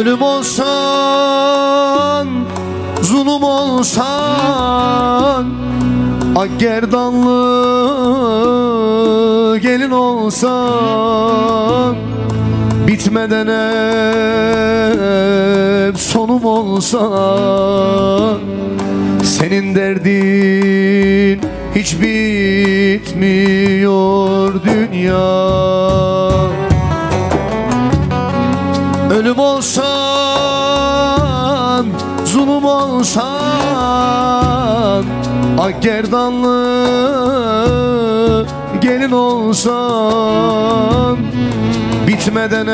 Ölüm olsan, zulüm olsan Ak gerdanlı gelin olsan Bitmeden hep sonum olsan Senin derdin hiç bitmiyor dünya. Zulüm olsan Ak gerdanlı gelin olsan Bitmeden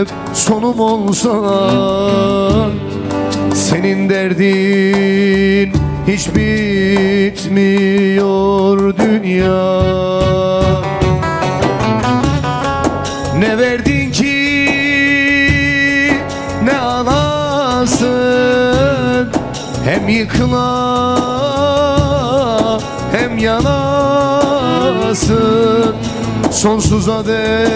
hep sonum olsan Senin derdin hiç bitmiyor dünya. Ne verdin ki alasın Hem yıkıla hem yanasın. Sonsuza dek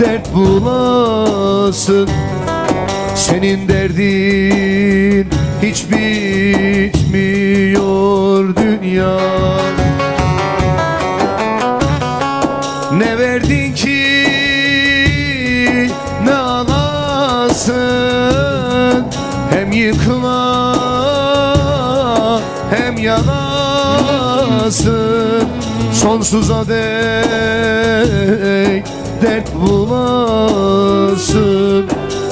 dert bulasın. Senin derdin hiç bitmiyor dünya hem yanasın Sonsuza dek dert bulasın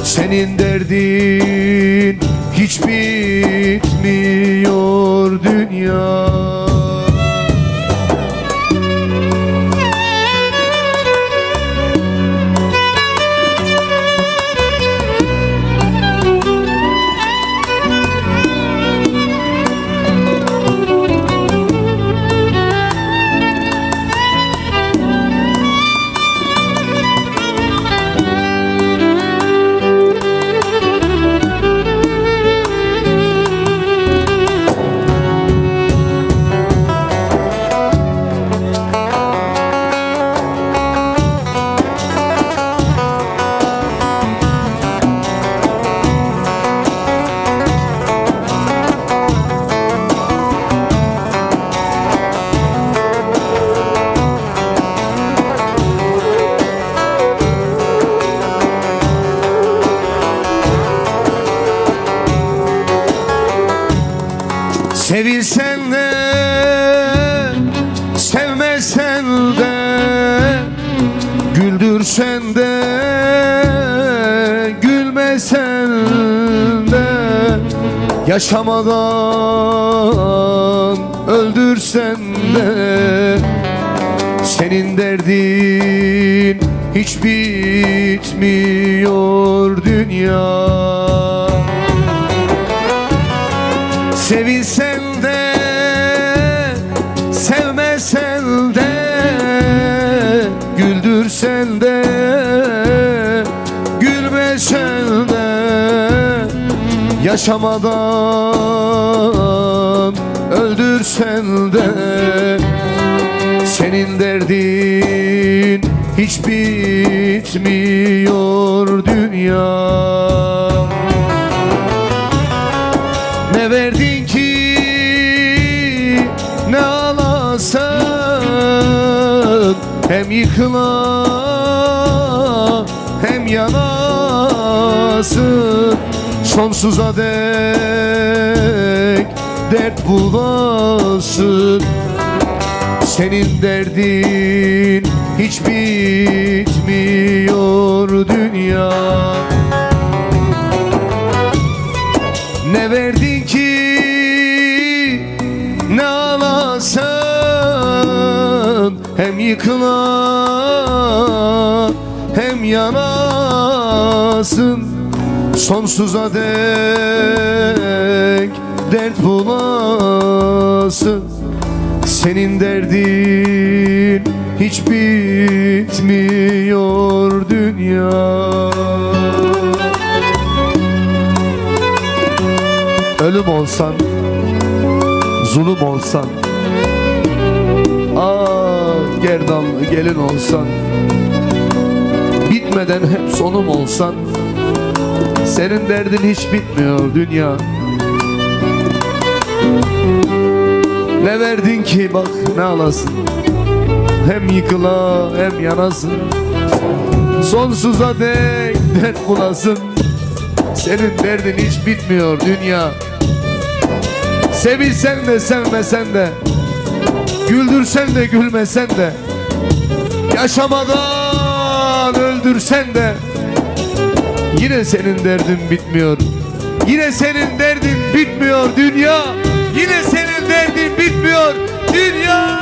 Senin derdin hiç bitmiyor dünya Sevilsen de sevmesen de Güldürsen de gülmesen de Yaşamadan öldürsen de Senin derdin hiç bitmiyor dünya. Sevilsen Yaşamadan öldürsen de Senin derdin hiç bitmiyor dünya. Ne verdin ki ne alasın Hem yıkıla hem yanasın Sonsuza dek dert bulasın Senin derdin hiç bitmiyor dünya. Ne verdin ki ne alasın Hem yıkıla hem yanasın Sonsuza dek dert bulasın. Senin derdin hiç bitmiyor dünya. Ölüm olsan Zulüm olsan Ah gerdanlı gelin olsan Bitmeden hep sonum olsan Senin derdin hiç bitmiyor dünya. Ne verdin ki bak ne alasın. Hem yıkıla hem yanasın. Sonsuza dek dert bulasın. Senin derdin hiç bitmiyor dünya. Sevilsen de sevmesen de Güldürsen de gülmesen de Yaşamadan öldürsen de Yine senin derdin bitmiyor. Yine senin derdin bitmiyor dünya. Yine senin derdin bitmiyor dünya